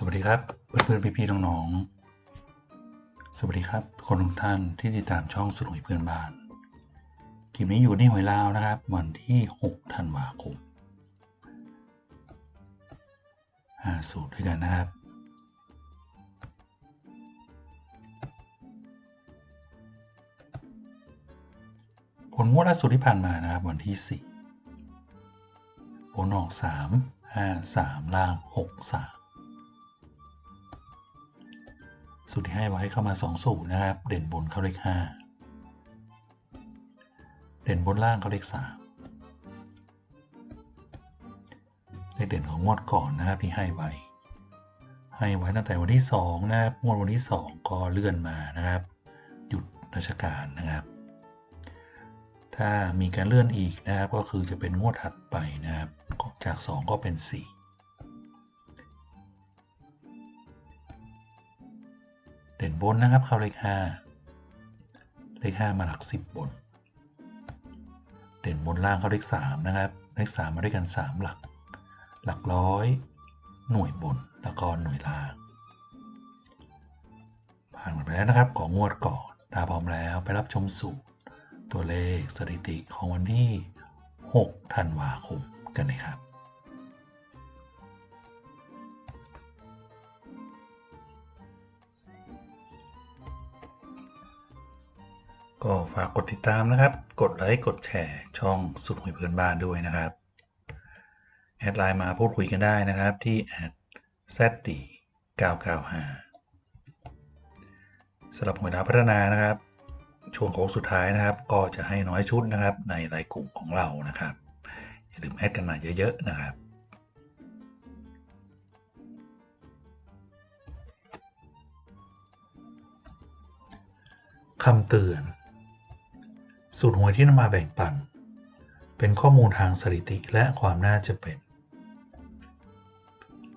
สวัสดีครับ เพื่อนๆพี่ๆน้องๆ สวัสดีครับ คนทุกท่านที่ติดตามช่องสุดหวยเพื่อนบ้านคลิปนี้อยู่ในหวยลาวนะครับ วันที่6ธันวาคมห้าสูตรด้วยกันนะครับ ผลงวดล่าสุดที่ผ่านมานะครับ วันที่ 4 ผลออก 3 5 3 ล่าง 6 3 สูตรที่ให้ไว้เข้ามา 2 สูตรนะครับ เด่นบนเข้าเลข5 เด่นบนล่างเข้าเลข3เลขเด่นของงวดก่อนนะครับที่ให้ไว้ ให้ไว้ตั้งแต่วันที่ 2 นะครับ งวดวันที่ 2 ก็เลื่อนมานะครับ หยุดราชการนะครับ ถ้ามีการเลื่อนอีกนะครับก็คือจะเป็นงวดถัดไปนะครับ จาก 2 ก็เป็น 4 เด่นบนนะครับเข้าเลข 5 เลข 5 มาหลัก 10 บน เด่นบนล่างเข้าเลข 3 นะครับ เลข 3 มาด้วยกัน 3 หลัก หลักร้อย หน่วยบน แล้วก็หน่วยล่าง ผ่านหมดไปแล้วนะครับของงวดก่อนถ้าพร้อมแล้วไปรับชมสูตร ตัวเลขสถิติของวันที่ 6 ธันวาคมกันเลยครับ ก็ฝากกดติดตามนะครับ กดไลค์ กดแชร์ ช่องสุดหวยเพื่อนบ้านด้วยนะครับ แอดไลน์มาพูดคุยกันได้นะครับที่แอด zd 995สำหรับหวยดาวพัฒนานะครับ ช่วงโค้งสุดท้ายนะครับ ก็จะให้น้อยชุดนะครับ ในรายกลุ่มของเรานะครับ อย่าลืมแอดกันมาเยอะๆนะครับคำเตือน สูตรหวยที่นำมาแบ่งปัน เป็นข้อมูลทางสถิติและความน่าจะเป็น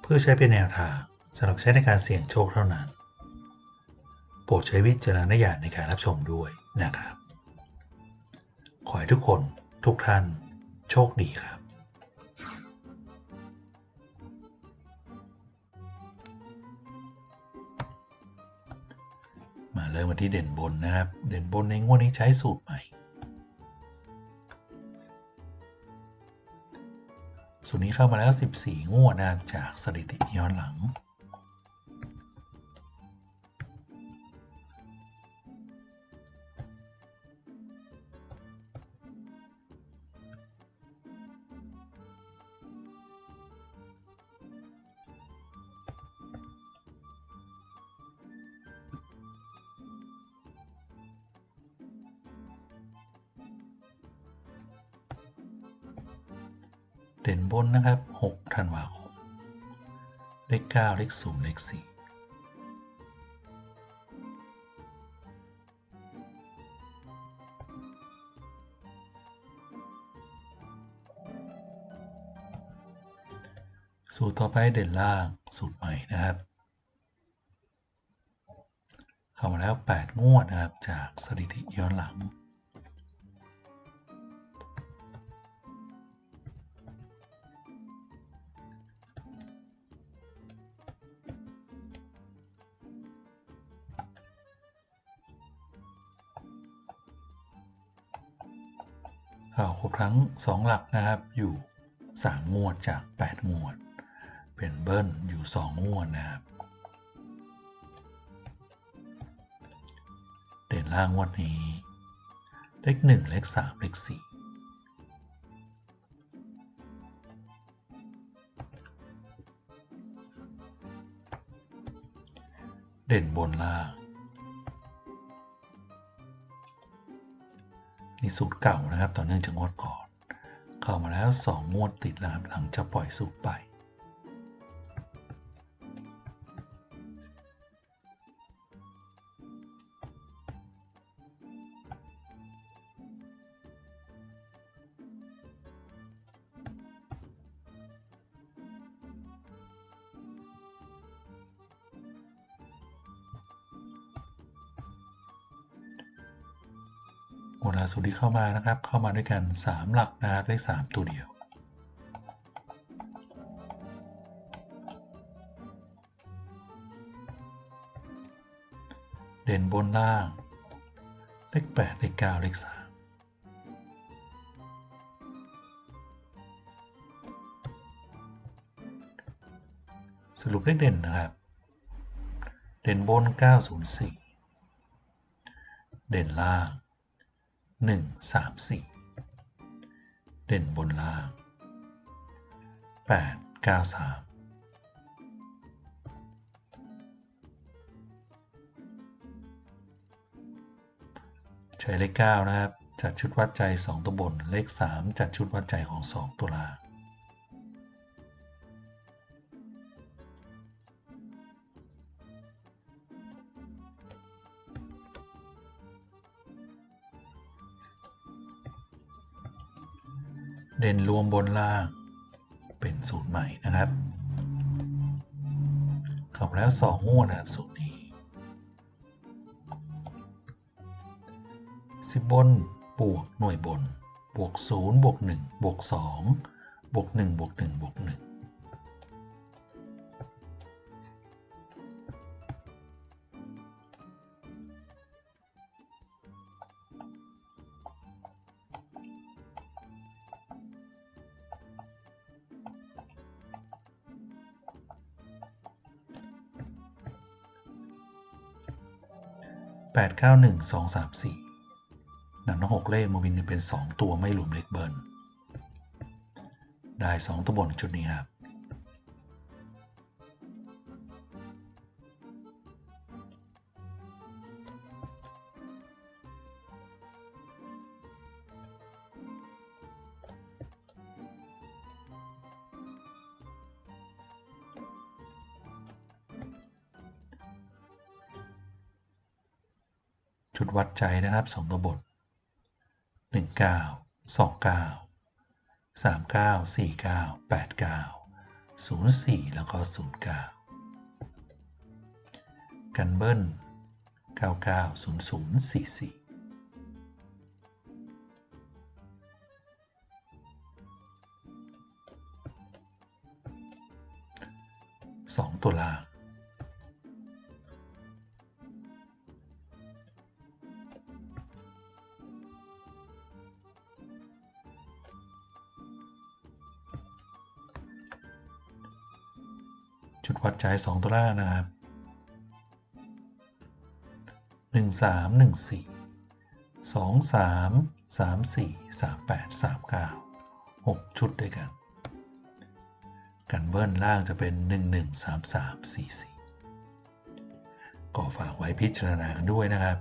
เพื่อใช้เป็นแนวทางสำหรับใช้ในการเสี่ยงโชคเท่านั้น โปรดใช้วิจารณญาณในการรับชมด้วยนะครับ ขอให้ทุกคนทุกท่านโชคดีครับมาเริ่มมาที่เด่นบนนะครับ เด่นบนในงวดนี้ใช้สูตรใหม่ สูตรนี้เข้ามาแล้ว 14 งวดนะจากสถิติย้อนหลัง เด่นบนนะครับ 6 ธันวาคม เลข 9 เลข 0 เลข 4สูตรต่อไปเด่นล่างสูตรใหม่นะครับ เข้ามาแล้ว 8 งวดนะครับจากสถิติย้อนหลัง ครบทั้ง 2 หลักนะครับอยู่ 3 งวดจาก 8 งวด เป็นเบิ้ลอยู่ 2 งวดนะครับ เด่นล่างงวดนี้ เลข 1 เลข 3 เลข 4เด่นบนล่าง นี่สูตรเก่านะครับ ต่อเนื่องจากงวดก่อน เข้ามาแล้ว 2 งวดติดแล้วครับ หลังจะปล่อยสูตรไป ราสูตรที่เข้ามานะครับ เข้ามาด้วยกัน 3 หลักนะครับได้ 3 ตัวเดียว เด่นบนล่าง เลข8เลข9เลข3สรุปเลขเด่นนะครับ เด่นบน 904 เด่นล่าง 134 เด่นบนล่าง 893ใช้เลข 9 นะครับ จัดชุดวัดใจ 2 ตัวบน เลข 3 จัดชุดวัดใจของ 2ตัวล่า เด่นรวมบนล่าง เป็นสูตรใหม่นะครับคำแล้ว2งวดนะครับสูตรนี้สิบบนบวกหน่วยบน บวกศูนย์บวกหนึ่งบวกสองบวกหนึ่งบวกหนึ่งบวกห นึ่งแปดเก้าหนึ่งสองสามสี่นำทั้งหกเลขมาวินเป็นสองตัวไม่รวมเลขเบิร์นได้สองตัวบนชุดนี้ครับ ชุดวัดใจนะครับสองตัวบทหนึ่งเก้าสองเก้าสามเก้าสี่เก้าแปดเก้าศูนย์สี่แล้วก็ศูนย์เก้ากันเบิ้ลเก้าเก้าศูนย์ศูนย์สี่สี่สองตัวล่า จุดวัดใจสองตัวล่านะครับหนึ่งสามหนึ่งสี่สองสามสามสี่สามแปดสามเก้าหกชุดด้วยกัน กันเบิ้ลล่างจะเป็นหนึ่งหนึ่งสามสามสี่สี่ก็ฝากไว้พิจารณากันด้วยนะครับ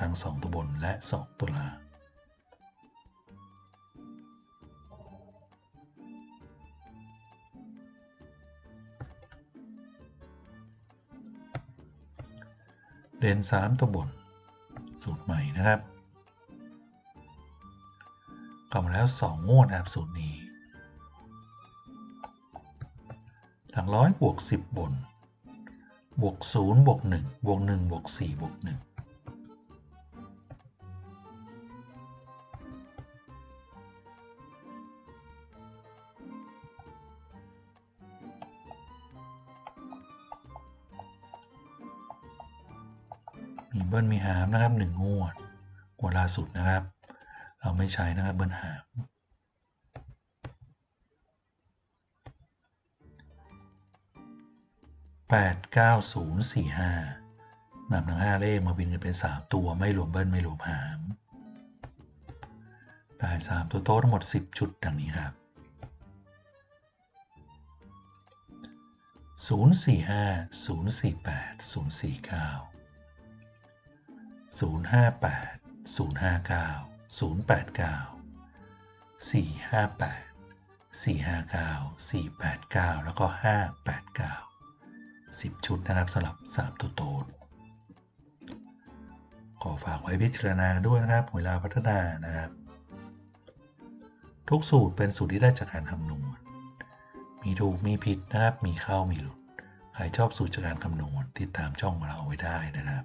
ทั้งสองตัวบนและสองตัวล่าง เด่น3 ตัวบนสูตรใหม่นะครับกลับมาแล้ว 2 งวดนะครับสูตรนี้ หลังร้อยบวก 10 บน บวก 0 บวก 1 บวก 1 บวก 4 บวก 1 บิร์มีหามนะครับหนึ่งงวดงวดล่าสุดนะครับ เราไม่ใช้นะครับเบิร์หามแปดเก้าศูนย์สี่ห้านำทั้งห้าเลขมาบินกันเป็นสามตัวไม่รวมเบิ้ลไม่รวมหาม ได้สามตัวโต๊ะทั้งหมดสิบชุดดังนี้ครับศูนย์สี่ห้าศูนย์สี่แปดศูนย์สี่เก้า 058 0 5 9 0 8 9 4 5 8 4 5 9 4 8 9 แล้วก็ 5 8 9 10 ชุดนะครับสำหรับ 3 ตัวโต๊ดขอฝากไว้พิจารณาด้วยนะครับเวลาพัฒนานะครับ ทุกสูตรเป็นสูตรที่ได้จากการคำนวณ มีถูกมีผิดนะครับ มีเข้ามีหลุด ใครชอบสูตรจากการคำนวณติดตามช่องของเราไว้ได้นะครับ